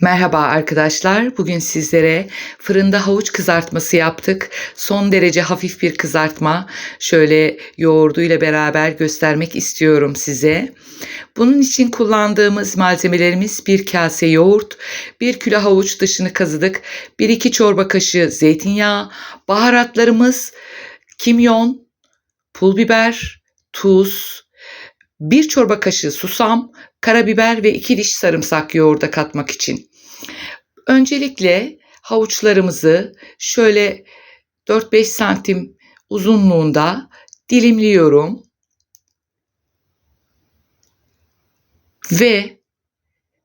Merhaba arkadaşlar. Bugün sizlere fırında havuç kızartması yaptık. Son derece hafif bir kızartma. Şöyle yoğurduyla beraber göstermek istiyorum size. Bunun için kullandığımız malzemelerimiz bir kase yoğurt, bir kilo havuç dışını kazıdık, 1-2 çorba kaşığı zeytinyağı, baharatlarımız kimyon, pul biber, tuz, bir çorba kaşığı susam, karabiber ve iki diş sarımsak yoğurda katmak için. Öncelikle havuçlarımızı şöyle 4-5 santim uzunluğunda dilimliyorum. Ve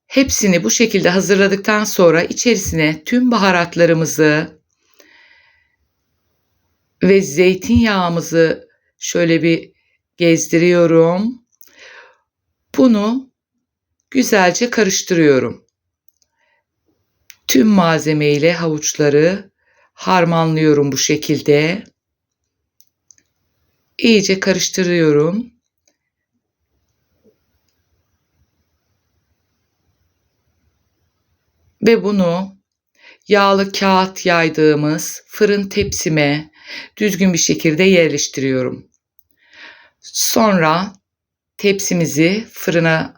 hepsini bu şekilde hazırladıktan sonra içerisine tüm baharatlarımızı ve zeytinyağımızı şöyle bir gezdiriyorum. Bunu güzelce karıştırıyorum. Tüm malzeme ile havuçları harmanlıyorum bu şekilde. İyice karıştırıyorum. Ve bunu yağlı kağıt yaydığımız fırın tepsime düzgün bir şekilde yerleştiriyorum. Sonra tepsimizi fırına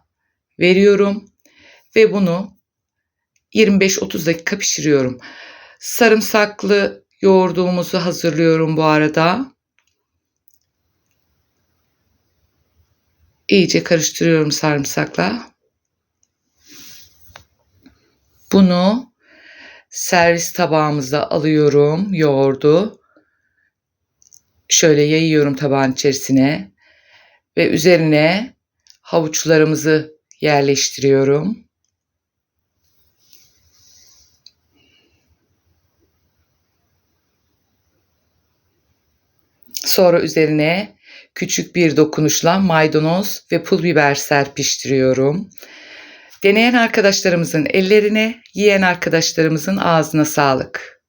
veriyorum ve bunu 25-30 dakika pişiriyorum. Sarımsaklı yoğurduğumuzu hazırlıyorum bu arada. İyice karıştırıyorum sarımsakla. Bunu servis tabağımıza alıyorum yoğurdu. Şöyle yayıyorum tabağın içerisine ve üzerine havuçlarımızı yerleştiriyorum. Sonra üzerine küçük bir dokunuşla maydanoz ve pul biber serpiştiriyorum. Deneyen arkadaşlarımızın ellerine, yiyen arkadaşlarımızın ağzına sağlık.